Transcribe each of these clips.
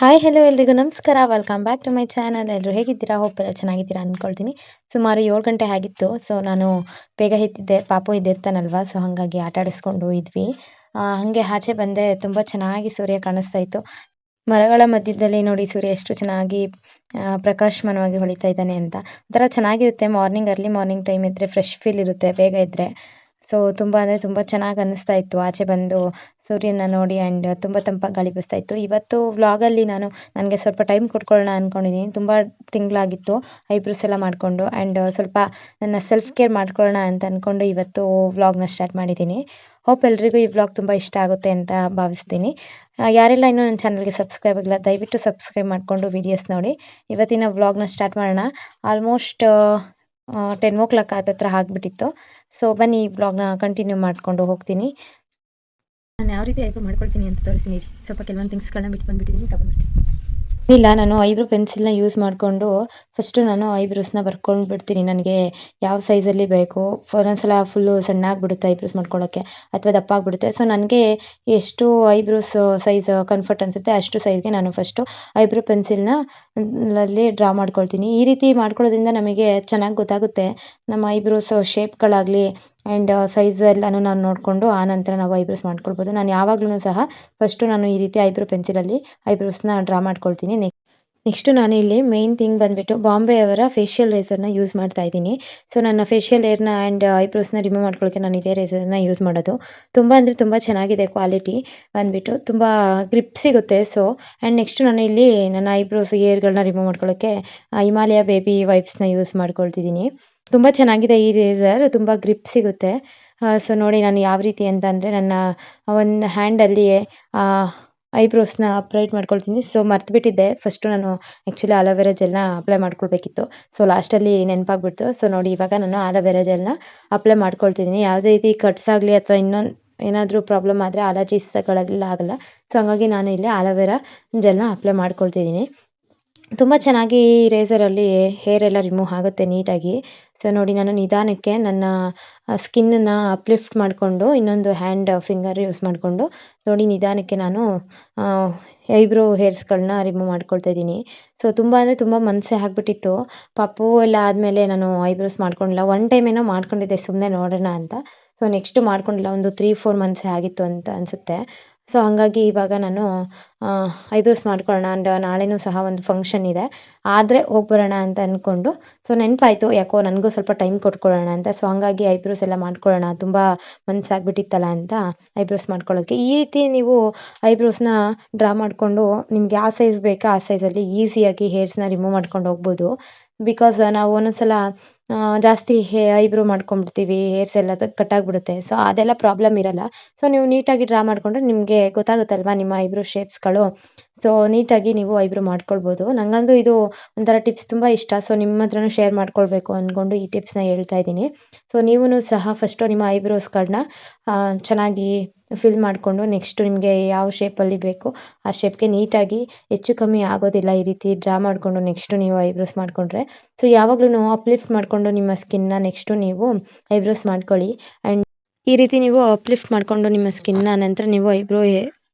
Hi hello ಎಲ್ರಿಗೂ. ನಮಸ್ಕಾರ. Welcome back to my channel ಎಲ್ಲರೂ ಹೇಗಿದ್ದೀರಾ? ಹೋಪ್ ಎಲ್ಲ ಚೆನ್ನಾಗಿದ್ದೀರಾ ಅಂದ್ಕೊಳ್ತೀನಿ ಸುಮಾರು ಏಳು ಗಂಟೆ ಆಗಿತ್ತು. ಸೊ ನಾನು ಬೇಗ ಎತ್ತಿದ್ದೆ ಪಾಪು ಇದ್ದಿರ್ತಾನಲ್ವಾ ಸೊ ಹಾಗಾಗಿ ಆಟ ಆಡಿಸ್ಕೊಂಡು ಇದ್ವಿ. ಹಾಗೆ ಆಚೆ ಬಂದೆ. ತುಂಬ ಚೆನ್ನಾಗಿ ಸೂರ್ಯ ಕಾಣಿಸ್ತಾ ಇತ್ತು. ಮರಗಳ ಮಧ್ಯದಲ್ಲಿ ನೋಡಿ ಸೂರ್ಯ ಎಷ್ಟು ಚೆನ್ನಾಗಿ ಪ್ರಕಾಶಮಾನವಾಗಿ ಹೊಳಿತಾ ಇದ್ದಾನೆ ಅಂತ. ಒಂಥರ ಚೆನ್ನಾಗಿರುತ್ತೆ. ಮಾರ್ನಿಂಗ್ ಅರ್ಲಿ ಮಾರ್ನಿಂಗ್ ಟೈಮ್ ಇದ್ದರೆ ಫ್ರೆಶ್ ಫೀಲ್ ಇರುತ್ತೆ. ಬೇಗ ಇದ್ದರೆ ಸೊ ತುಂಬ ಅಂದರೆ ತುಂಬ ಚೆನ್ನಾಗಿ ಅನ್ನಿಸ್ತಾ ಇತ್ತು ಆಚೆ ಬಂದು ಸೂರ್ಯನ ನೋಡಿ ಆ್ಯಂಡ್ ತುಂಬ ತಂಪಾಗಿ ಗಾಳಿ ಬೀಸ್ತಾ ಇತ್ತು. ಇವತ್ತು ವ್ಲಾಗಲ್ಲಿ ನಾನು ನನಗೆ ಸ್ವಲ್ಪ ಟೈಮ್ ಕೊಟ್ಕೊಳ್ಳೋಣ ಅಂದ್ಕೊಂಡಿದ್ದೀನಿ ತುಂಬ ತಿಂಗಳಾಗಿತ್ತು ಐಬ್ರೋಸ್ ಎಲ್ಲ ಮಾಡಿಕೊಂಡು ಆ್ಯಂಡ್ ಸ್ವಲ್ಪ ನನ್ನ ಸೆಲ್ಫ್ ಕೇರ್ ಮಾಡ್ಕೊಳ್ಳೋಣ ಅಂತ ಅಂದ್ಕೊಂಡು ಇವತ್ತು ವ್ಲಾಗ್ನ ಸ್ಟಾರ್ಟ್ ಮಾಡಿದ್ದೀನಿ ಹೋಪ್ ಎಲ್ರಿಗೂ ಈ ವ್ಲಾಗ್ ತುಂಬ ಇಷ್ಟ ಆಗುತ್ತೆ ಅಂತ ಭಾವಿಸ್ತೀನಿ. ಯಾರೆಲ್ಲ ಇನ್ನೂ ನನ್ನ ಚಾನಲ್ಗೆ ಸಬ್ಸ್ಕ್ರೈಬ್ ಆಗಿಲ್ಲ, ದಯವಿಟ್ಟು ಸಬ್ಸ್ಕ್ರೈಬ್ ಮಾಡಿಕೊಂಡು ವೀಡಿಯೋಸ್ ನೋಡಿ. ಇವತ್ತಿನ ವ್ಲಾಗ್ನ ಸ್ಟಾರ್ಟ್ ಮಾಡೋಣ. ಆಲ್ಮೋಸ್ಟ್ ಟೆನ್ ಓ ಕ್ಲಾಕ್ ಹತ್ರ ಆಗಿಬಿಟ್ಟಿತ್ತು. ಸೊ ಬನ್ನಿ ಈ ಬ್ಲಾಗ್ನ ಕಂಟಿನ್ಯೂ ಮಾಡಿಕೊಂಡು ಹೋಗ್ತೀನಿ. ನಾನು ಯಾವ ರೀತಿ ಐಬ್ರೋ ಮಾಡ್ಕೊಳ್ತೀನಿ ಅಂತ ತೋರಿಸ್ತೀನಿ. ಸ್ವಲ್ಪ ಕೆಲವೊಂದು ಥಿಂಗ್ಸ್ಗಳನ್ನ ಬಿಟ್ಟು ಬಂದ್ಬಿಟ್ಟಿದ್ದೀನಿ ತಗೊಂಡ್ಬಿಡ್ತೀನಿ ಇಲ್ಲ, ನಾನು ಐಬ್ರೋ ಪೆನ್ಸಿಲ್ನ ಯೂಸ್ ಮಾಡಿಕೊಂಡು ಫಸ್ಟು ನಾನು ಐಬ್ರೋಸ್ನ ಬರ್ಕೊಂಡು ಬಿಡ್ತೀನಿ ನನಗೆ ಯಾವ ಸೈಜಲ್ಲಿ ಬೇಕು? ಒಂದೊಂದ್ಸಲ ಫುಲ್ಲು ಸಣ್ಣ ಆಗಿಬಿಡುತ್ತೆ ಐಬ್ರೋಸ್ ಮಾಡ್ಕೊಳ್ಳೋಕ್ಕೆ ಅಥವಾ ದಪ್ಪ ಆಗಿಬಿಡುತ್ತೆ ಸೊ ನನಗೆ ಎಷ್ಟು ಐಬ್ರೋಸ್ ಸೈಜ್ ಕಂಫರ್ಟ್ ಅನ್ಸುತ್ತೆ ಅಷ್ಟು ಸೈಜ್ಗೆ ನಾನು ಫಸ್ಟು ಐಬ್ರೋ ಪೆನ್ಸಿಲ್ನ ಅಲ್ಲಿ ಡ್ರಾ ಮಾಡ್ಕೊಳ್ತೀನಿ. ಈ ರೀತಿ ಮಾಡ್ಕೊಳ್ಳೋದ್ರಿಂದ ನಮಗೆ ಚೆನ್ನಾಗಿ ಗೊತ್ತಾಗುತ್ತೆ. ನಮ್ಮ ಐಬ್ರೋಸ್ ಶೇಪ್ಗಳಾಗಲಿ ಆ್ಯಂಡ್ ಸೈಜ್ ಎಲ್ಲನೂ ನಾವು ನೋಡಿಕೊಂಡು ಆ ನಂತರ ನಾವು ಐಬ್ರೋಸ್ ಮಾಡ್ಕೊಳ್ಬೋದು. ನಾನು ಯಾವಾಗಲೂ ಸಹ ಫಸ್ಟು ನಾನು ಈ ರೀತಿ ಐಬ್ರೋ ಪೆನ್ಸಿಲಲ್ಲಿ ಐಬ್ರೋಸ್ನ ಡ್ರಾ ಮಾಡ್ಕೊಳ್ತೀನಿ. ನೆಕ್ ನೆಕ್ಸ್ಟು ನಾನು ಇಲ್ಲಿ ಮೇನ್ ಥಿಂಗ್ ಬಂದುಬಿಟ್ಟು ಬಾಂಬೆ ಅವರ ಫೇಶಿಯಲ್ ರೇಸರ್ನ ಯೂಸ್ ಮಾಡ್ತಾ ಇದ್ದೀನಿ. ಸೊ ನನ್ನ ಫೇಶಿಯಲ್ ಏರ್ನ ಆ್ಯಂಡ್ ಐಬ್ರೋಸ್ನ ರಿಮೂವ್ ಮಾಡ್ಕೊಳ್ಳೋಕೆ ನಾನು ಇದೇ ರೇಸರ್ನ ಯೂಸ್ ಮಾಡೋದು. ತುಂಬ ಅಂದರೆ ತುಂಬ ಚೆನ್ನಾಗಿದೆ ಕ್ವಾಲಿಟಿ ಬಂದುಬಿಟ್ಟು. ತುಂಬ ಗ್ರಿಪ್ ಸಿಗುತ್ತೆ. ಸೊ ಆ್ಯಂಡ್ ನೆಕ್ಸ್ಟು ನಾನು ಇಲ್ಲಿ ನನ್ನ ಐಬ್ರೋಸ್ ಏರ್ಗಳನ್ನ ರಿಮೂವ್ ಮಾಡ್ಕೊಳ್ಳೋಕ್ಕೆ ಹಿಮಾಲಯ ಬೇಬಿ ವೈಪ್ಸ್ನ ಯೂಸ್ ಮಾಡ್ಕೊಳ್ತಿದ್ದೀನಿ. ತುಂಬ ಚೆನ್ನಾಗಿದೆ ಈ ರೇಸರ್, ತುಂಬ ಗ್ರಿಪ್ ಸಿಗುತ್ತೆ. ಸೊ ನೋಡಿ ನಾನು ಯಾವ ರೀತಿ ಅಂತ ಅಂದರೆ ನನ್ನ ಒಂದು ಹ್ಯಾಂಡಲ್ಲಿ ಐಬ್ರೋಸ್ನ ಅಪ್ರೈಟ್ ಮಾಡ್ಕೊಳ್ತೀನಿ. ಸೊ ಮರ್ತುಬಿಟ್ಟಿದ್ದೆ. ಫಸ್ಟು ನಾನು ಆ್ಯಕ್ಚುಲಿ ಜೆಲ್ ಜೆಲ್ನ ಅಪ್ಲೈ ಮಾಡ್ಕೊಳ್ಬೇಕಿತ್ತು. ಸೊ ಲಾಸ್ಟಲ್ಲಿ ನೆನಪಾಗ್ಬಿಡ್ತು. ಸೊ ನೋಡಿ ಇವಾಗ ನಾನು ಅಲೋವೆರಾ ಜೆಲ್ನ ಅಪ್ಲೈ ಮಾಡ್ಕೊಳ್ತಿದ್ದೀನಿ. ಯಾವುದೇ ರೀತಿ ಕಟ್ಸ್ ಆಗಲಿ ಅಥವಾ ಇನ್ನೊಂದು, ಏನಾದರೂ ಪ್ರಾಬ್ಲಮ್ ಆದರೆ ಅಲರ್ಜೀಸ್ಗಳೆಲ್ಲ ಆಗಲ್ಲ. ಸೊ ಹಂಗಾಗಿ ನಾನು ಇಲ್ಲಿ ಅಲೋವೆರಾ ಜೆಲ್ನ ಅಪ್ಲೈ ಮಾಡ್ಕೊಳ್ತಿದ್ದೀನಿ. ತುಂಬ ಚೆನ್ನಾಗಿ ಈ ರೇಸರಲ್ಲಿ ಹೇರ್ ಎಲ್ಲ ರಿಮೂವ್ ಆಗುತ್ತೆ ನೀಟಾಗಿ. ಸೊ ನೋಡಿ ನಾನು ನಿಧಾನಕ್ಕೆ ನನ್ನ ಸ್ಕಿನ್ನನ್ನು ಅಪ್ಲಿಫ್ಟ್ ಮಾಡಿಕೊಂಡು ಇನ್ನೊಂದು ಹ್ಯಾಂಡ್ ಫಿಂಗರ್ ಯೂಸ್ ಮಾಡಿಕೊಂಡು ನೋಡಿ ನಿಧಾನಕ್ಕೆ ನಾನು ಐಬ್ರೋ ಹೇರ್ಸ್ಗಳನ್ನ ರಿಮೂವ್ ಮಾಡ್ಕೊಳ್ತಾ ಇದ್ದೀನಿ. ಸೊ ತುಂಬ ಅಂದರೆ ತುಂಬ ಮನಸ್ಸೇ ಆಗಿಬಿಟ್ಟಿತ್ತು. ಪಪ್ಪು ಎಲ್ಲ ಆದಮೇಲೆ ನಾನು ಐಬ್ರೋಸ್ ಮಾಡ್ಕೊಂಡಿಲ್ಲ. ಒನ್ ಟೈಮ್ ಏನೋ ಮಾಡ್ಕೊಂಡಿದ್ದೆ ಸುಮ್ಮನೆ ನೋಡೋಣ ಅಂತ. ಸೊ ನೆಕ್ಸ್ಟ್ ಮಾಡ್ಕೊಂಡಿಲ್ಲ. ಒಂದು ತ್ರೀ ಫೋರ್ ಮಂತ್ಸೇ ಆಗಿತ್ತು ಅಂತ ಅನಿಸುತ್ತೆ. ಸೊ ಹಾಗಾಗಿ ಇವಾಗ ನಾನು ಐಬ್ರೋಸ್ ಮಾಡ್ಕೊಳ್ಳೋಣ ಅಂಡ್ ನಾಳೆನೂ ಸಹ ಒಂದು ಫಂಕ್ಷನ್ ಇದೆ. ಆದರೆ ಹೋಗ್ಬರೋಣ ಅಂತ ಅಂದ್ಕೊಂಡು ಸೊ ನೆನಪಾಯಿತು ಯಾಕೋ ನನಗೂ ಸ್ವಲ್ಪ ಟೈಮ್ ಕೊಟ್ಕೊಳ್ಳೋಣ ಅಂತ. ಸೊ ಹಂಗಾಗಿ ಐಬ್ರೋಸ್ ಎಲ್ಲ ಮಾಡ್ಕೊಳ್ಳೋಣ. ತುಂಬ ಮನಸ್ಸಾಗ್ಬಿಟ್ಟಿತ್ತಲ್ಲ ಅಂತ ಐಬ್ರೋಸ್ ಮಾಡ್ಕೊಳ್ಳೋದಕ್ಕೆ. ಈ ರೀತಿ ನೀವು ಐಬ್ರೋಸ್ನ ಡ್ರಾ ಮಾಡಿಕೊಂಡು ನಿಮ್ಗೆ ಯಾವ ಸೈಜ್ ಬೇಕೋ? ಆ ಸೈಜಲ್ಲಿ ಈಸಿಯಾಗಿ ಹೇರ್ಸ್ನ ರಿಮೂವ್ ಮಾಡ್ಕೊಂಡು ಹೋಗ್ಬೋದು. ಬಿಕಾಸ್ ನಾವು ಒಂದೊಂದ್ಸಲ ಜಾಸ್ತಿ ಹೇ, ಐಬ್ರೋ ಮಾಡ್ಕೊಂಡ್ಬಿಡ್ತೀವಿ, ಹೇರ್ಸ್ ಎಲ್ಲ ಕಟ್ಟಾಗಿಬಿಡುತ್ತೆ. ಸೊ ಅದೆಲ್ಲ ಪ್ರಾಬ್ಲಮ್ ಇರಲ್ಲ. ಸೊ ನೀವು ನೀಟಾಗಿ ಡ್ರಾ ಮಾಡಿಕೊಂಡ್ರೆ ನಿಮಗೆ ಗೊತ್ತಾಗುತ್ತಲ್ವಾ ನಿಮ್ಮ ಐಬ್ರೋ ಶೇಪ್ಸ್ಗಳು? ಸೊ ನೀಟಾಗಿ ನೀವು ಐಬ್ರೋ ಮಾಡ್ಕೊಳ್ಬೋದು. ನನಗಂತೂ ಇದು ಒಂಥರ ಟಿಪ್ಸ್ ತುಂಬ ಇಷ್ಟ. ಸೊ ನಿಮ್ಮ ಹತ್ರನೂ ಶೇರ್ ಮಾಡ್ಕೊಳ್ಬೇಕು ಅಂದ್ಕೊಂಡು ಈ ಟಿಪ್ಸ್ನ ಹೇಳ್ತಾ ಇದ್ದೀನಿ. ಸೊ ನೀವೂ ಸಹ ಫಸ್ಟು ನಿಮ್ಮ ಐಬ್ರೋಸ್ಗಳನ್ನ ಚೆನ್ನಾಗಿ ಫಿಲ್ ಮಾಡಿಕೊಂಡು ನೆಕ್ಸ್ಟು ನಿಮಗೆ ಯಾವ ಶೇಪಲ್ಲಿ ಬೇಕು, ಆ ಶೇಪ್ಗೆ ನೀಟಾಗಿ ಹೆಚ್ಚು ಕಮ್ಮಿ ಆಗೋದಿಲ್ಲ ಈ ರೀತಿ ಡ್ರಾ ಮಾಡಿಕೊಂಡು ನೆಕ್ಸ್ಟು ನೀವು ಐಬ್ರೋಸ್ ಮಾಡಿಕೊಂಡ್ರೆ. ಸೊ ಯಾವಾಗಲೂ ಅಪ್ಲಿಫ್ಟ್ ಮಾಡಿಕೊಂಡು ನಿಮ್ಮ ಸ್ಕಿನ್ನ ನೆಕ್ಸ್ಟು ನೀವು ಐಬ್ರೋಸ್ ಮಾಡ್ಕೊಳ್ಳಿ. ಆ್ಯಂಡ್ ಈ ರೀತಿ ನೀವು ಅಪ್ಲಿಫ್ಟ್ ಮಾಡಿಕೊಂಡು ನಿಮ್ಮ ಸ್ಕಿನ್ನ ನಂತರ ನೀವು ಐಬ್ರೋ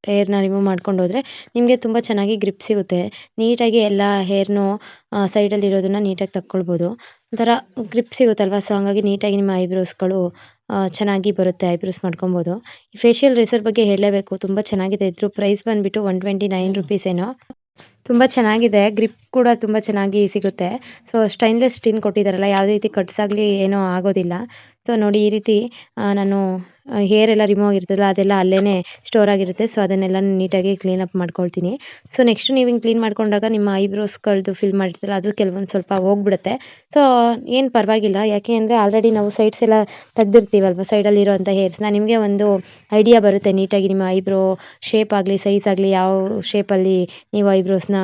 ಹೇರ್ನ ರಿಮೂವ್ ಮಾಡ್ಕೊಂಡು ಹೋದರೆ ನಿಮಗೆ ತುಂಬ ಚೆನ್ನಾಗಿ ಗ್ರಿಪ್ ಸಿಗುತ್ತೆ. ನೀಟಾಗಿ ಎಲ್ಲ ಹೇರ್ನು ಸೈಡಲ್ಲಿರೋದನ್ನು ನೀಟಾಗಿ ತಕ್ಕೊಳ್ಬೋದು. ಒಂಥರ ಗ್ರಿಪ್ ಸಿಗುತ್ತಲ್ವ? ಸೊ ಹಾಗಾಗಿ ನೀಟಾಗಿ ನಿಮ್ಮ ಐಬ್ರೋಸ್ಗಳು ಚೆನ್ನಾಗಿ ಬರುತ್ತೆ, ಐಬ್ರೋಸ್ ಮಾಡ್ಕೊಬೋದು. ಈ ಫೇಶಿಯಲ್ ರೇಸರ್ ಬಗ್ಗೆ ಹೇಳಲೇಬೇಕು, ತುಂಬ ಚೆನ್ನಾಗಿದೆ. ಇದ್ರ ಪ್ರೈಸ್ ಬಂದುಬಿಟ್ಟು ಒನ್ ಟ್ವೆಂಟಿ ನೈನ್ ರುಪೀಸ್ ಏನೋ. ತುಂಬ ಚೆನ್ನಾಗಿದೆ ಗ್ರಿಪ್ ಕೂಡ ತುಂಬ ಚೆನ್ನಾಗಿ ಸಿಗುತ್ತೆ. ಸೊ ಸ್ಟೈನ್ಲೆಸ್ ಸ್ಟೀಲ್ ಕೊಟ್ಟಿದ್ದಾರಲ್ಲ, ಯಾವುದೇ ರೀತಿ ಕಟ್ಸಾಗಲಿ ಏನೋ ಏನೂ ಆಗೋದಿಲ್ಲ. ಸೊ ನೋಡಿ ಈ ರೀತಿ ನಾನು ಹೇರ್ ಎಲ್ಲ ರಿಮೂವ್ ಆಗಿರ್ತದಲ್ಲ, ಅದೆಲ್ಲ ಅಲ್ಲೇ ಸ್ಟೋರ್ ಆಗಿರುತ್ತೆ. ಸೊ ಅದನ್ನೆಲ್ಲ ನೀಟಾಗಿ ಅಪ್ ಮಾಡ್ಕೊಳ್ತೀನಿ. ಸೊ ನೆಕ್ಸ್ಟ್ ನೀವು ಹಿಂಗೆ ಕ್ಲೀನ್ ಮಾಡ್ಕೊಂಡಾಗ ನಿಮ್ಮ ಐಬ್ರೋಸ್ಗಳದ್ದು ಫಿಲ್ ಮಾಡಿರ್ತೀರಲ್ಲ, ಅದು ಕೆಲವೊಂದು ಸ್ವಲ್ಪ ಹೋಗ್ಬಿಡುತ್ತೆ. ಸೊ ಏನು ಪರವಾಗಿಲ್ಲ. ಯಾಕೆ ಅಂದರೆ ಆಲ್ರೆಡಿ ನಾವು ಸೈಡ್ಸ್ ಎಲ್ಲ ತೆಗ್ದಿರ್ತೀವಲ್ವ ಇರೋವಂಥ ಹೇರ್ಸ್ನ ನಿಮಗೆ ಒಂದು ಐಡಿಯಾ ಬರುತ್ತೆ ನೀಟಾಗಿ ನಿಮ್ಮ ಐಬ್ರೋ ಶೇಪ್ ಆಗಲಿ ಸೈಜ್ ಆಗಲಿ, ಯಾವ ಶೇಪಲ್ಲಿ ನೀವು ಐಬ್ರೋಸ್ನ